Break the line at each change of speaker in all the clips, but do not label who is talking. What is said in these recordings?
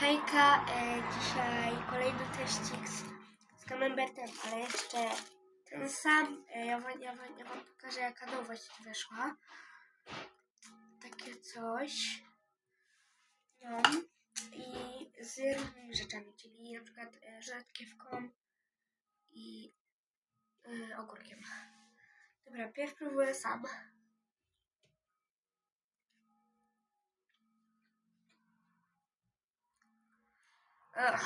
Hejka, e, dzisiaj kolejny teścik z, z Camembertem, ale jeszcze ten sam. E, ja, wam, ja, wam, ja wam pokażę jaka nowość weszła. Takie coś. No. I z różnymi rzeczami, czyli na przykład e, rzodkiewką i e, ogórkiem. Dobra, pierw próbuję sam. Ugh.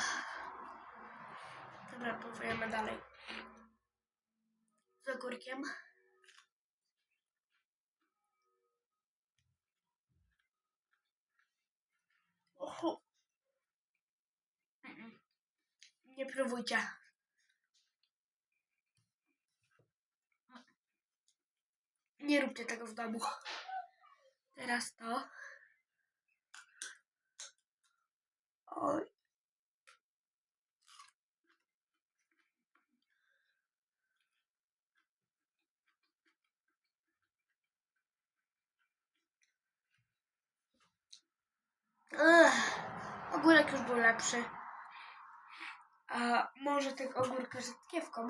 Dobra, próbujemy dalej. Z ogórkiem. Oho. Nie próbujcie. Nie róbcie tego w domu. Teraz to. Ogórek już był lepszy. A może tego ogórka z rzodkiewką?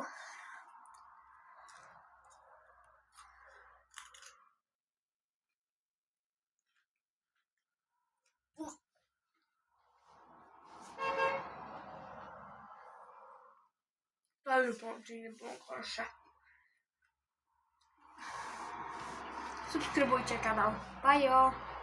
To już połączenie było gorsze. Subskrybujcie kanał. Bajo!